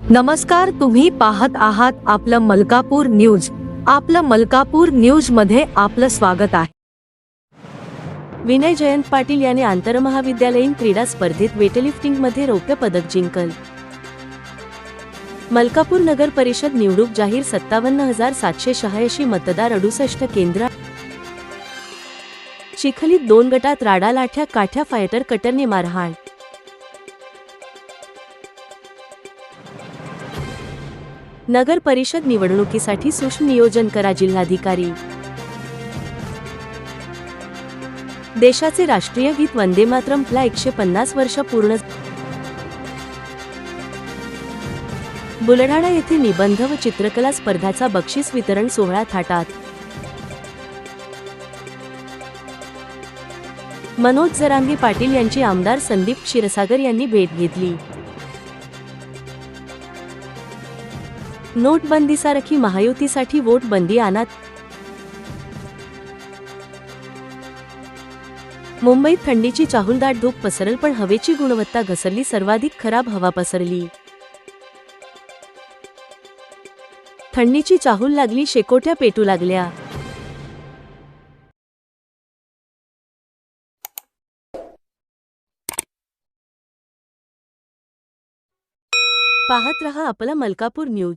नमस्कार तुम्ही पाहत आहात आपलं मलकापूर न्यूज. आपलं मलकापूर न्यूजमध्ये आपलं स्वागत आहे. विनय जयंत पाटील यांनी आंतरमहाविद्यालयीन क्रीडा स्पर्धेत वेटलिफ्टिंगमध्ये रौप्य पदक जिंकल. मलकापूर नगर परिषद निवडूक जाहीर सत्तावन्न हजार सातशे शहाऐंशी मतदार अडुसष्ट केंद्र चिखलीत दोन गटात राडा लाठ्या काठ्या फायटर कटरने मारहाण. नगर परिषद निवडणुकीसाठी सूक्ष्म नियोजन करा जिल्हाधिकारी. देशाचे राष्ट्रीय गीत वंदे मातरमला एकशे पन्नास वर्ष पूर्ण बुलढाणा येथे निबंध व चित्रकला स्पर्धाचा बक्षीस वितरण सोहळा थाटात. मनोज जरांगे पाटील यांची आमदार संदीप क्षीरसागर यांनी भेट घेतली. नोटबंदीसारखी महायुतीसाठी वोट बंदी आणत. मुंबईत थंडीची चाहुलदाट धूप पसरल पण हवेची गुणवत्ता घसरली सर्वाधिक खराब हवा पसरली. थंडीची चाहूल लागली शेकोट्या पेटू लागल्या. पाहत रहा आपला मलकापूर न्यूज.